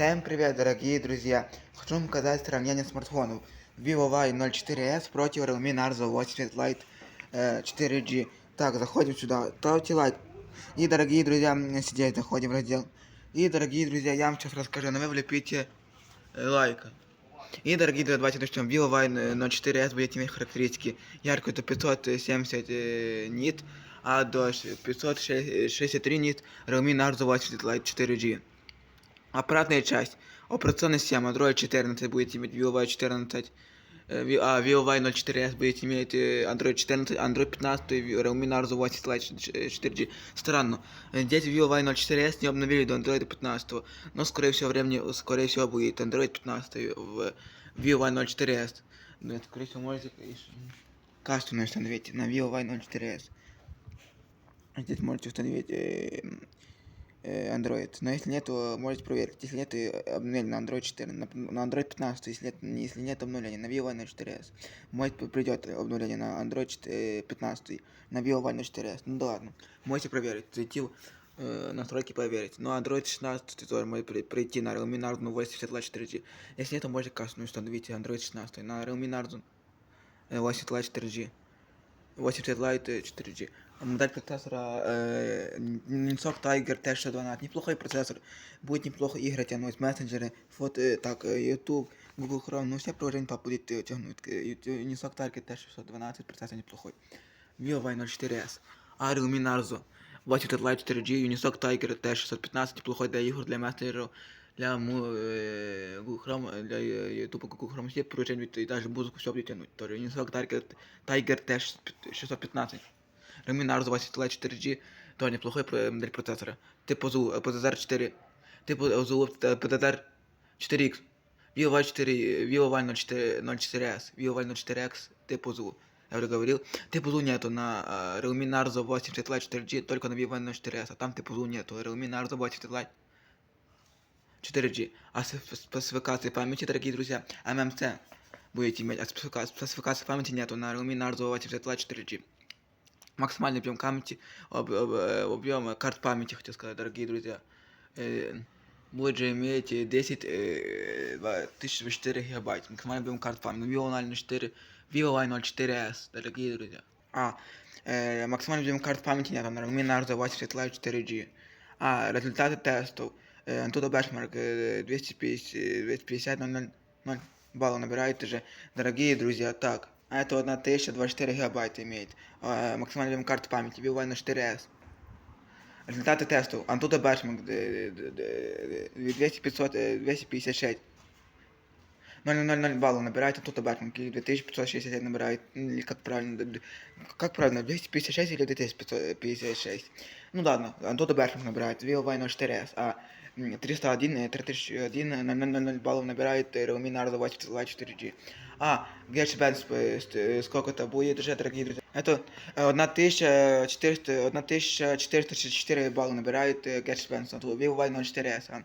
Всем привет, дорогие друзья! Хочу вам показать сравнение смартфонов. Vivo Y 04s против Realme Narzo 80 Lite э, 4G. Так, заходим сюда, ставьте лайк. И, дорогие друзья, сидеть, заходим в раздел. И, дорогие друзья, я вам сейчас расскажу, но вы влепите э, лайка. И, дорогие друзья, давайте начнем. Vivo Y 04s будет иметь характеристики. Яркость до 570 э, нит, а до 563 нит Realme Narzo 80 Lite 4G. Аппаратная часть. Операционная система Android 14 будет иметь VIOY 14. э, Ви- А, VIOY 04S будет иметь э, Android 14, Android 15 и Realme Narzo 80 Lite 4G. Странно. Э, Здесь VIOY 04S не обновили до Android 15, но скорее всего времени, скорее всего будет Android 15 в VIOY 04S. Ну, это, скорее всего, можете конечно, кастомно установить на VIOY 04S. Здесь можете установить э, э, Android. Но если нет, то можете проверить. Если нет, то обновление на Android 4, на, на Android 15, если нет, если нет обновления на Vivo на 4S. Может придет обновление на Android 4, 15, на Vivo на 4S. Ну да ладно. Можете проверить. Зайти в э, настройки проверить. Но Android 16 тоже может при- прийти на Realme Narzo 80 Lite 4G. Если нет, то можете кастомно установить Android 16 на Realme Narzo э, 80 Lite 4G. 80 Lite 4G. Модель процессора э, Ninsoc Tiger T612. Неплохой процессор. Будет неплохо игры тянуть, мессенджеры, фото, э, так, э, YouTube, Google Chrome, ну все приложения по будет э, тянуть. Э, YouTube- Ninsoc Tiger T612 процессор неплохой. Vivo Y04S. А Realme Narzo 80 Lite 4G, Unisoc Tiger T615 неплохой для игр, для мессенджеров, для му- э, Google Chrome, э, для э, YouTube, Google Chrome, все приложения и даже музыку все будет тянуть. Тоже Unisoc Tiger, Tiger T615. Narzo 20 Lite 4G, тоже неплохой модель процессора. Типу ЗУ, PZR 4, типу ЗУ PZR 4X, Vivo Y4, Vivo Y04, 04S, Vivo Y04X, типу ЗУ. Я уже говорил, типу ЗУ нету на э, Realme Narzo 80 Lite 4G, только на Vivo Y04S, а там типу ЗУ нету, Realme Narzo 80 Lite 4G. А спецификации памяти, дорогие друзья, MMC будете иметь, а спецификации памяти нету на Realme Narzo 80 Lite 4G Максимальный объем памяти, об- об- э, объем карт памяти, хотел сказать, дорогие друзья, э, будет же иметь э, 10 э, два- 1004 гигабайт. Максимальный объем карт памяти. Vivo Y04, Vivo Y04S, дорогие друзья. А, э, максимальный объем карт памяти нет, на Realme Narzo 80 Lite 4G. А, результаты тестов. Э, Antutu Benchmark э, 250, 250 0, 0 баллов набирает уже. Дорогие друзья, так. А это 1024 гигабайта имеет. А, максимальный объем карты памяти. Vivo Y04S. Результаты тестов. Antutu Benchmark э, д- д- д- 200, 500, э, 256. 0,00 баллов набирает Antutu Benchmark. И 2561 набирает. М, Или как правильно? д- д- Как правильно? 256 или 2556? Ну ладно, Antutu Benchmark набирает. Vivo Y04S. А м, 301, э, 3001, 0,00 баллов набирает э, Realme Narzo 80 Lite 4G. А, Gearbest, э, ст- э, сколько это будет уже, дорогие друзья? Это э, 1400, 1464 балла набирает э, Gearbest, от Vivo Y04S. а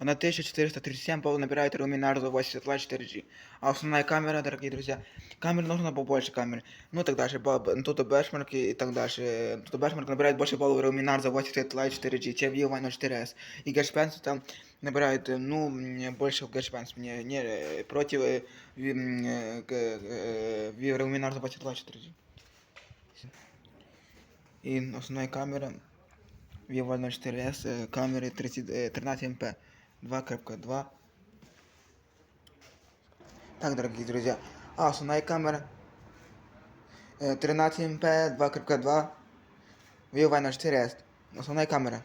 1437 баллов набирает Realme Narzo 80 Lite 4G. А основная камера, дорогие друзья, камер нужно побольше камер. Ну так дальше, тут бешмарк и так дальше. Тут бешмарк набирает больше баллов Realme Narzo 80 Lite 4G, чем Vivo Y04S. И Gearbest там набирают, э, ну, больше в гэшбэнс, мне не, э, против э, э, Вивроминар 22 4 И основная камера Vivo 04S, э, камеры 30, 13 МП 2.2. Так, дорогие друзья, а основная камера 13 МП 2.2 Vivo 04S, основная камера.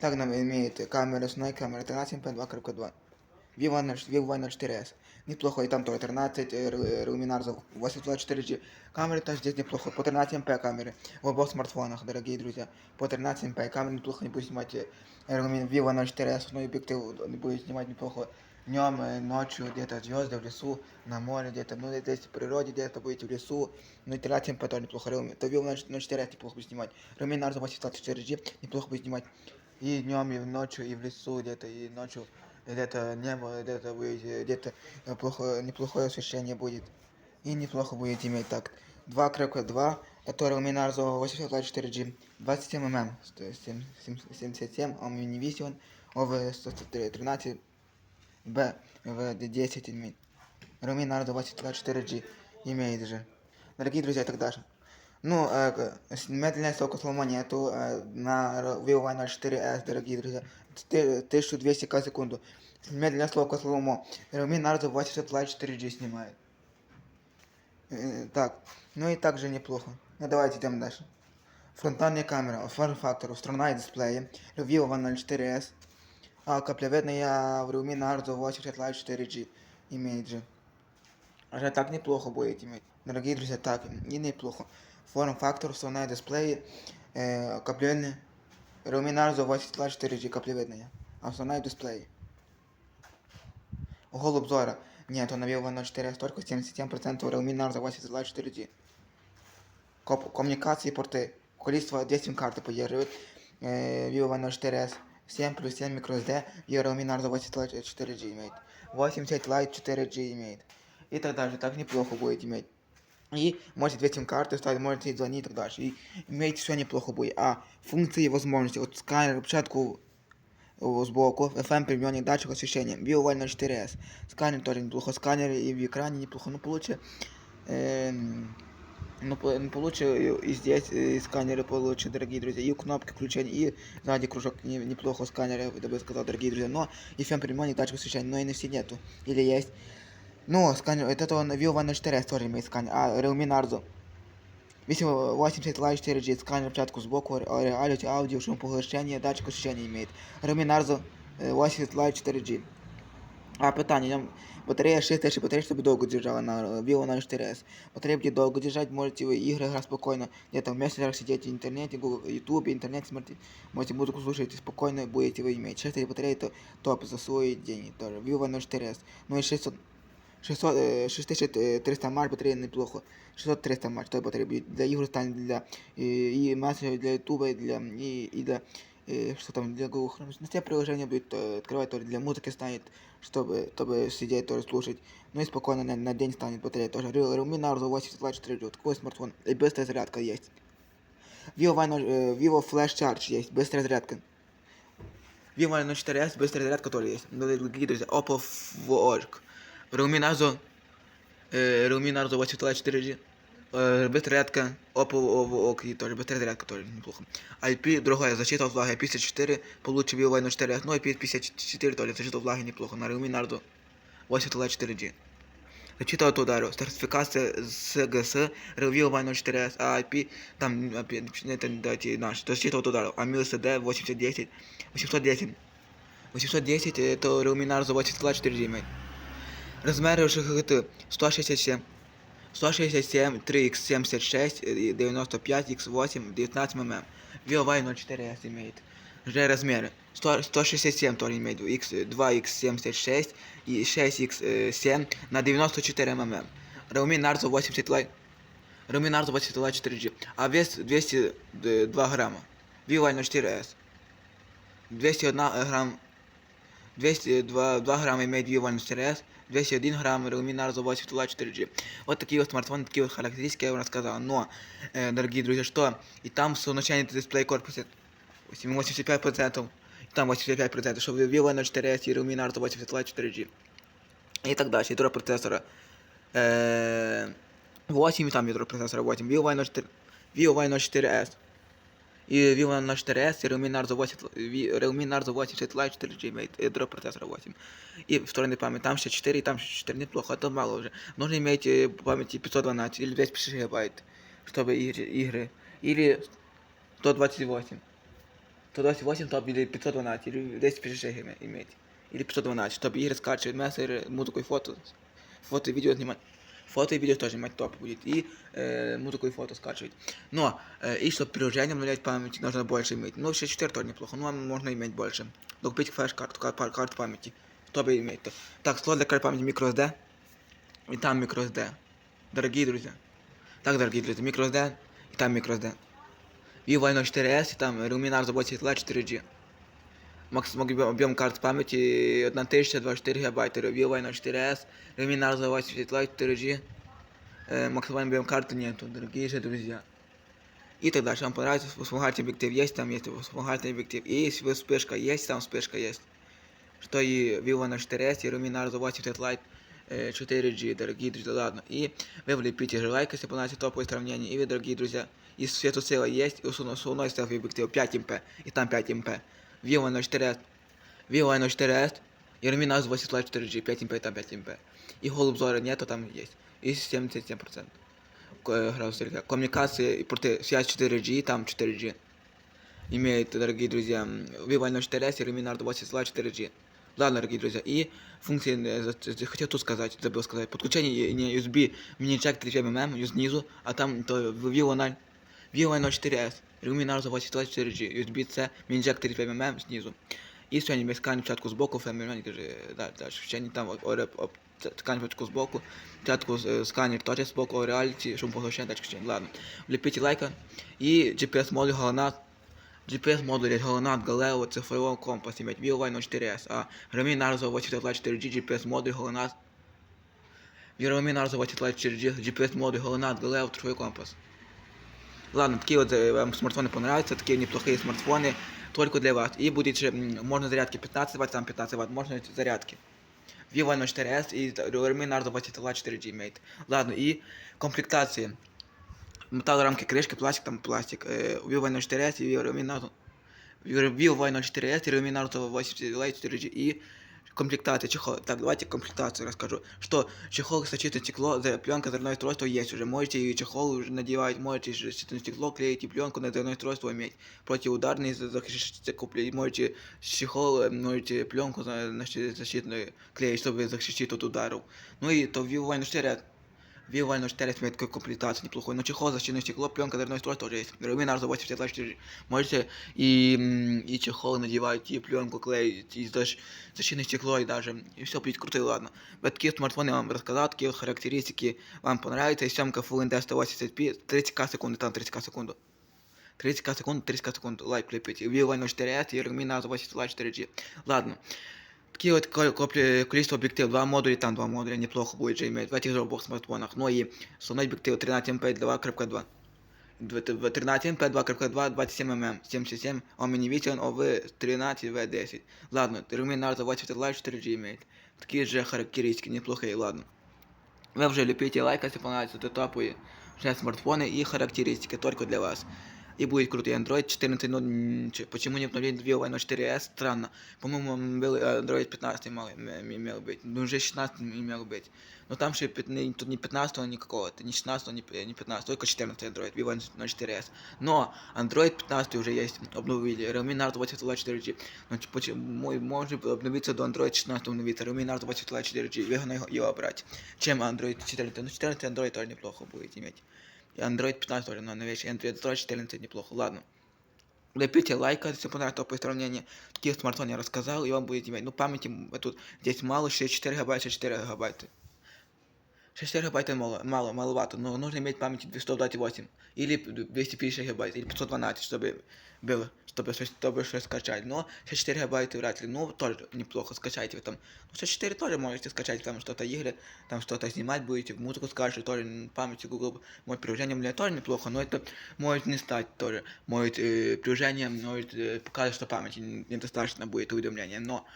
Так нам имеет камера, основная камера 13 МП, 2.2. Vivo Y04S. Неплохо, и там тоже 13 э, Р- Realme Narzo 824G. Камеры тоже здесь неплохо, по 13 МП камеры в обоих смартфонах, дорогие друзья. По 13 МП камеры неплохо не будет снимать э, Realme Vivo 04S, но объектив не будет снимать неплохо днем, э, ночью, где-то звезды в лесу, на море, где-то, ну, здесь в природе, где-то будете в лесу, ну, и 13 МП тоже неплохо, Realme, то Vivo 04S неплохо будет снимать, Realme Narzo 824G неплохо будет снимать и днем, и ночью, и в лесу, где-то, и ночью, где-то небо, где-то будет, где-то э, плохо, неплохое освещение будет. И неплохо будет иметь так. 2 крепко 2, это Realme Narzo 824G, 27 мм, 77, он мне не весит, он ОВ-113, Б, В-10 имеет. Realme Nardo 24G имеет же. Дорогие друзья, так дальше. Ну, э, к- с- медленная срока слома нету э, на Р- Vivo Y04S, дорогие друзья. Ты- 1200 к секунду. Медленная срока слома. Realme Nardo 24G снимает. Э, Так, ну и также неплохо. Ну давайте идем дальше. Фронтальная камера, форм-фактор, сторона дисплея, Vivo Y04S, а каплевидная в Realme Nardo 80 Lite 4G имеет же. Уже так неплохо будет иметь. Дорогие друзья, так и неплохо. Форм-фактор, сторона дисплея, э, каплевидная, Realme Nardo 80 Lite 4G каплевидная, а сторона дисплея. Угол обзора. Нет, он на Vivo Y04S только 77% Realme Nardo 80 Lite 4G. Коп- коммуникации порты. Количество 2 сим-карты поддерживает. Э, Vivo Y04S 7 плюс 7 microSD. И Realme Nardo 80 Lite 4G имеет. 80 Lite 4G имеет. И так дальше. Так неплохо будет иметь. И можете 2 сим-карты ставить, можете звонить и так дальше. И иметь все неплохо будет. А функции и возможности. Вот сканер, початку о, сбоку, FM применение датчик освещения, Vivo Y04S. Сканер тоже неплохо, сканер и в экране неплохо, ну получше, эм, ну, по- ну, получше и здесь и сканеры получше, дорогие друзья, и кнопки включения, и сзади кружок не, неплохо сканеры, я бы сказал, дорогие друзья, но FM применение датчик освещения, но NFC нету, или есть. Ну, сканер, вот это он Vivo Y04S тоже имеет сканер, а Realme Nardo 80 Lite 4G, сканер початку сбоку, реалити, аудио, шум поглощения, датчик освещения имеет. Realme Nardo е, 80 Lite 4G. А питання, там батарея 6 тисяч батарея, чтобы долго держала на э, Vivo на 4S. Батарея будет долго держать, можете вы игры играть спокойно. Где-то в мессенджерах сидеть, в интернете, Google, YouTube, интернет смотреть. Можете музыку слушать и спокойно будете вы иметь. 6 тысяч батареи это топ за свои деньги тоже. Vivo на 4S. Ну и 600 600, э, 6300 марш батарея неплохо. 600-300 марш той батареи будет. Для игр станет для и, и мессенджеров, для ютуба, и для и, и для э, что там для Google Chrome. На все приложения будет э, открывать тоже для музыки станет, чтобы, чтобы сидеть тоже слушать. Ну и спокойно на, на день станет батарея тоже. Real- Realme Nardo 84 вот такой смартфон. И быстрая зарядка есть. Vivo, Vino- э, Vivo Flash Charge есть, быстрая зарядка. Vivo Vino 4S, быстрая зарядка тоже есть. Ну, Дорогие друзья, Oppo Forge. Realme Nardo, э, Realme Nardo 84 4G. Э, быстрая зарядка, Oppo OK тоже, быстрая зарядка тоже неплохо. IP, другая, защита от влаги, 54, получше Vivo Vino 4S, ну и 54 тоже, защита от влаги неплохо. На Realme Nardo 84 4G. Защита от удару, сертификация СГС, Review Vino 4S, а IP, там, опять, это, дайте наш, защита от удару, а MIL-CD 810, 810, 810, это Realme Nardo 84 G имеет. Размеры ЖГТ 167, 167, 3x76, 95, x8, 19 мм. VOY 04S имеет. Же размеры. 100, 167 тоже имеет. X, 2x76 и 6x7 на 94 мм. Realme Nardo 80 Lite. Realme Nardo 80 Lite 4G. А вес 202 грамма. VOY 04S. 201 грамм 202 2 грамма имеет Vivo S, 201 грамм Realme Narzo 80 Lite 4G. Вот такие вот смартфоны, такие вот характеристики я вам рассказал. Но, э, дорогие друзья, что и там солнечный дисплей корпуса 85%, и там 85%, что Vivo N4S и Realme Narzo 80 Lite 4G. И так дальше, ядро процессора. Э, 8, и там ядро процессора 8. Vivo Y04, Vivo Y04S. И Vivo на 4S, и Realme Narzo 80, Ви- Realme Narzo 80 Lite 4G имеет ядро процессора 8. И встроенная память, там 64, и там 64, неплохо, это мало уже. Нужно иметь э, памяти 512 или 256 гигабайт, чтобы игры, игры. Или 128. 128, топ или 512, или 256 име- иметь. Или 512, чтобы игры скачивать, мессеры, музыку и фото. Фото и видео снимать. Фото и видео тоже иметь топ будет. И э, музыку и фото скачивать. Но, э, и чтобы приложение обновлять память, нужно больше иметь. Ну, 64 тоже неплохо, но можно иметь больше. Докупить флеш-карту, кар- пар- карту памяти. Чтобы иметь то. Так, слот для карты памяти microSD. И там microSD. Дорогие друзья. Так, дорогие друзья, microSD. И там microSD. Vivo Y04S, и там 80 Lite 4G. Максимум объем, объем карт памяти 1024 гигабайта. Vivo Y04S, Realme Narzo 80 Lite 4G. Э, максимальный объем карты нету, дорогие же друзья. и так дальше. Вам понравится вспомогательный объектив есть, там есть вспомогательный объектив. И если вспышка есть, там вспышка есть. Что и Vivo на 4S, и Luminar за 80 Light э, 4G, дорогие друзья, ладно. И вы влепите же лайк, если понравится топовое сравнение. И вы, дорогие друзья, и светосила есть, и усуной селфи объектив 5 МП, и там 5 МП. Vivo на 4S, Vivo на 4S, и Luminar за 80 Light 4G, 5 МП, там 5 МП. И голубзора нету, там есть. И 77%. Ко- градусов Цельсия. Коммуникации порты связь 4G, там 4G. Имеет, дорогие друзья, Vivo N4S и Luminar 20 Lite 4G. Ладно, дорогие друзья, и функции, э, хотел тут сказать, забыл сказать, подключение не USB мини-джек 3 мм снизу, а там то Vivo 0, Vivo N4S, Luminar 20 Lite 4G, USB-C, мини-джек 3 мм снизу. І сьогодні ми сканемо спочатку з боку, фемінальні каже, да, да, ще там оре, оп, сканемо спочатку з боку, спочатку е, сканер теж з боку, реаліті, щоб поглощення датчик ще, ладно. Вліпіть лайка, і GPS модуль Галанат, GPS модуль Галанат, Галео, цифровой компас, иметь VLY 04S, а Garmin Narzo 80 4G, GPS модуль Галанат, Garmin Narzo 80 4G, GPS модуль Галанат, Галео, цифровой компас. Ладно, такие вот э, вам смартфоны понравятся, такие неплохие смартфоны, только для вас. И будет же, м, можно зарядки 15 Вт, там 15 Вт, можно эти зарядки. Vivo N4S и Realme Nardo 20 Lite 4G имеет. Ладно, и комплектации. Металл, рамки, крышки, пластик, там пластик. Э, Vivo N4S и Realme Nardo Vivo N4S и Realme Nardo 80 Lite 4G и комплектация чехол. Так, давайте комплектацию расскажу. Что чехол защитное стекло, за- пленка зарядное устройство есть уже. Можете и чехол уже надевать, можете же защитное стекло клеить и пленку на зарядное устройство иметь. Противоударный за- защитный куплять. Можете чехол, э, можете пленку за- на щи- защитную клеить, чтобы защитить от ударов. Ну и то Vivo N4S. Vivo N4 имеет такую комплектацию неплохой. Но чехол, защитное стекло, пленка зарядное устройство тоже есть. Realme Narzo 80 Lite 4G. Можете и, м, и чехол надевать, и пленку клеить, и защ- защитное стекло, и даже, и все будет круто, и ладно. Вот такие смартфоны я вам рассказал, такие вот характеристики вам понравятся. И съемка Full HD 180p, 30к секунды, там 30к секунду. 30к секунд, 30к секунд, лайк клепите. Vivo N4S и Realme Narzo 80 Lite 4G. Ладно. Такие вот ко- копли- количество объективов, два модуля, там два модуля, неплохо будет же иметь в этих же обоих смартфонах. Ну и основной объектив 13 MP 2.2. 13 MP 2.2, 27 мм, 77, Omnivision OV 13 V10. Ладно, Realme Narzo 20 Lite 4G имеет. Такие же характеристики, неплохие, ладно. Вы уже лепите лайк, если понравится, это топовые все смартфоны и характеристики только для вас. И будет крутый Android 14.0. Почему не обновление Vivo на 4S? Странно. По-моему, был Android 15 имел, м- имел быть. Ну, уже 16 имел быть. Но там же пят- не- тут не 15 никакого, не 16, не п- не 15, только 14 Android, Vivo на 4S. Но Android 15 уже есть, обновили. Realme Nardo 20 Lite 4G. Ну, типа, почему- мой, может обновиться до Android 16 обновиться. Realme Nardo 20 Lite 4G. Выгодно его, его брать. Чем Android 14? Ну, 14 Android тоже неплохо будет иметь. Android 15 тоже на новейший. Android 14 неплохо. Ладно. Напишите лайк, если понравилось такое сравнение. Такие смартфоны я рассказал, и вам будет иметь. Ну, памяти тут здесь мало, 64 гигабайта, 64 гигабайта. 64 гигабайта мало, мало, маловато, но нужно иметь памяти 228 или 250 гигабайт, или 512, чтобы было, чтобы, что- чтобы что скачать. Но 64 гигабайта вряд ли, ну, тоже неплохо, скачайте вы там. Ну, 64 тоже можете скачать, там что-то игры, там что-то снимать будете, музыку скачивать, тоже м, памяти Google, может, приложение мне тоже неплохо, но это может не стать тоже. Может, э, приложение может э, показать, что памяти н- недостаточно будет уведомления, но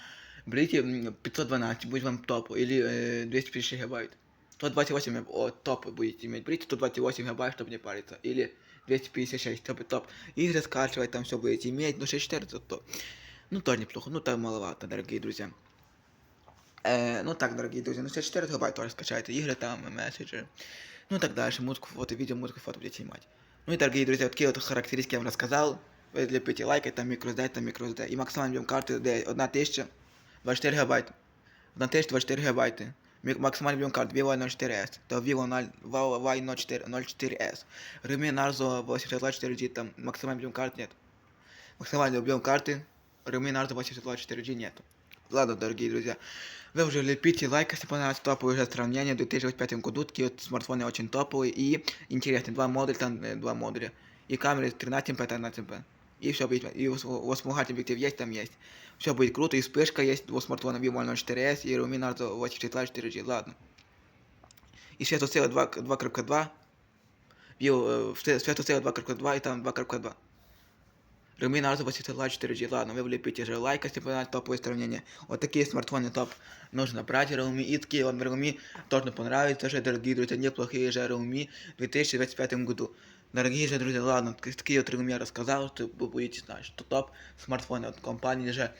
берите м, 512, будет вам топ, или э, 250 гигабайт. 128 мег- о, топ будете иметь. Берите 128 гигабайт, чтобы не париться. Или 256, чтобы топ. Игры скачивать, там все будете иметь. Ну, 64 это топ. Ну, тоже неплохо. Ну, там маловато, дорогие друзья. Э, ну так, дорогие друзья, ну 64 гигабайт тоже скачайте. Игры там, мессенджеры. Ну и так дальше. Музыку, фото, видео, музыку, фото будете снимать. Ну и, дорогие друзья, вот такие вот характеристики я вам рассказал. Вы лепите лайки, там microSD, там microSD. И максимальный объем карты де 1000, 24 гигабайт. 1024 гигабайти. Мі- Максимальний об'єм карт Vivo 04S, то Vivo 0 Huawei 04 04S. Realme Narzo 82 4G, там максимальный объем карт нет. Максимальный объем карты Realme Narzo 82 4G нет. Ладно, дорогие друзья, вы уже лепите лайк, если понравилось топовое уже сравнение в 2005 году. Такие вот смартфоны очень топовые и интересные. Два модуля, там э, два модуля. И камеры 13 мп, 13 мп. И все будет, и воспомогательный объектив есть, там есть. Все будет круто, и вспышка есть у смартфона Vivo 04S и Realme Narzo 84 4G, ладно. И светосила 2, 2.2, Vivo, э, Святоцея 2.2 и там 2.2. Realme Narzo 80 Lite 4G. Ладно, вы влепите же лайк, если понравилось топовое сравнение. Вот такие смартфоны топ нужно брать. Realme и такие вот Realme точно понравится же, дорогие друзья, неплохие же Realme в 2025 году. Дорогие же друзья, ладно, так- такие вот Realme я рассказал, что вы будете знать, что топ смартфоны от компании же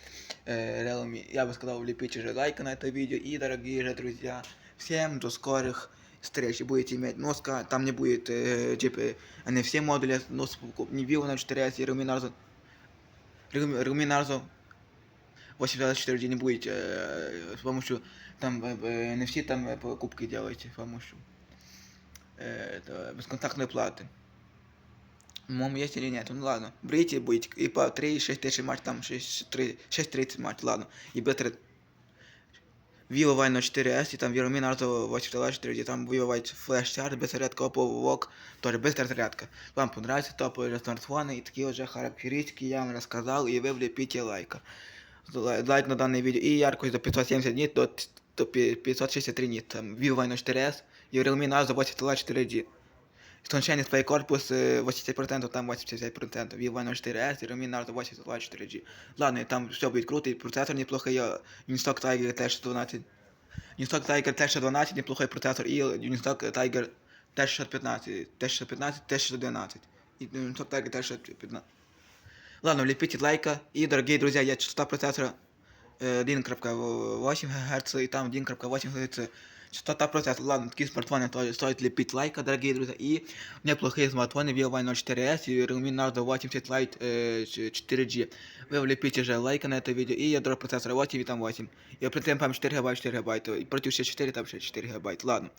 э, Realme. Я бы сказал, влепите же лайк на это видео. И, дорогие же друзья, всем до скорых встреч. И будете иметь носка, там не будет э, чип э, NFC модуля, нос не Vivo на 4S и Realme Narzo. Realme Realme Narzo 84 не будет э, с помощью там э, э, NFC там э, покупки делаете с помощью э, это, бесконтактной платы. По-моему, есть или нет? Ну ладно. Берите, будете и по 3-6 тысяч матч, там 6-30 матч, ладно. И быстро Vivo Y 4S и там Realme Narzo 84, где там выбивать флеш чарт, без зарядка Oppo Vogue, тоже быстрая зарядка. Вам понравится топовые смартфоны и такие уже характеристики я вам рассказал, и вы влепите лайка. Лайк на данное видео и яркость до 570 нит до, до 563 нит. Там Vivo Y 4S и Realme Narzo 82 4G. Истончение дисплей корпус э, 80%, там 85%. Vivo Y 4S и Realme Narzo 82 4G. Ладно, там все будет круто, и процессор неплохой, и Unistock Tiger T612. Unistock Tiger T612, неплохой процессор, и Unistock Tiger T615, T615, T612. И Unistock Tiger T615. Ладно, влепите лайка. И, дорогие друзья, я частота процессора э, 1.8 Гц и там 1.8 Гц Частота процессора. Ладно, такие смартфоны тоже стоит лепить лайка, дорогие друзья. И неплохие смартфоны Vivo Y 04S и Realme Narzo 80 Lite э, 4G. Вы влепите же лайка на это видео. И ядро процессора 8 и там 8. И оперативная память 4 ГБ, 4 ГБ. И против 64 там 64 ГБ. Ладно.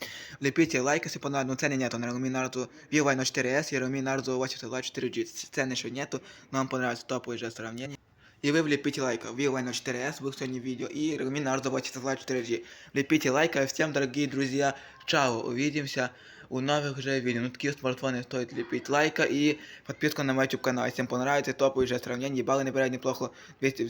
Влепите лайк, если понравилось. Но цены нету на Realme Narzo Vivo Y 04S и Realme Narzo 80 Lite 4G. Цены еще нету. Но вам понравится топовое же сравнение. И вы влепите лайка. Vivo Y 4S был сегодня видео. И Realme Narzo 80 Lite 4G. Влепите лайка. Всем, дорогие друзья, чао. Увидимся у новых же видео. Ну, такие смартфоны стоит лепить лайка и подписку на мой YouTube канал. Всем понравится топовые же сравнение. Баллы набирает неплохо. 200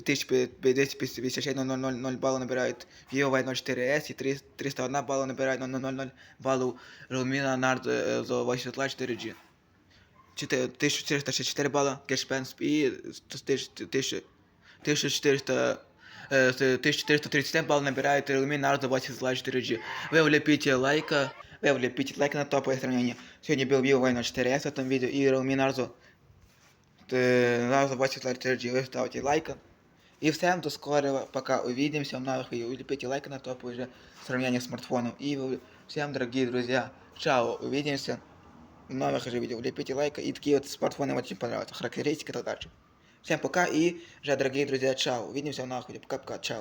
256 000 баллов набирает Vivo Y 04S и 301 балла набирает 000 баллов Realme Narzo 80 Lite 4G. 1464 балла кешпен и 1000 1400 э, 1437 баллов набирает Realme Narzo 80 Lite 4G. Вы влепите лайка, вы влепите лайк на топовое сравнение. Сегодня был Vivo Y 4S в этом видео и Realme Narzo э, Narzo 80 Lite 4G. Вы ставите лайка. И всем до скорого, пока увидимся в новых видео. Влепите лайк на топовое же сравнение смартфонов. И всем, дорогие друзья, чао, увидимся в новых же видео. Влепите лайк. И такие вот смартфоны очень понравятся. Характеристики и дальше. Всем пока и же, дорогие друзья, чао. Увидимся нахуй. Пока-пока, чао.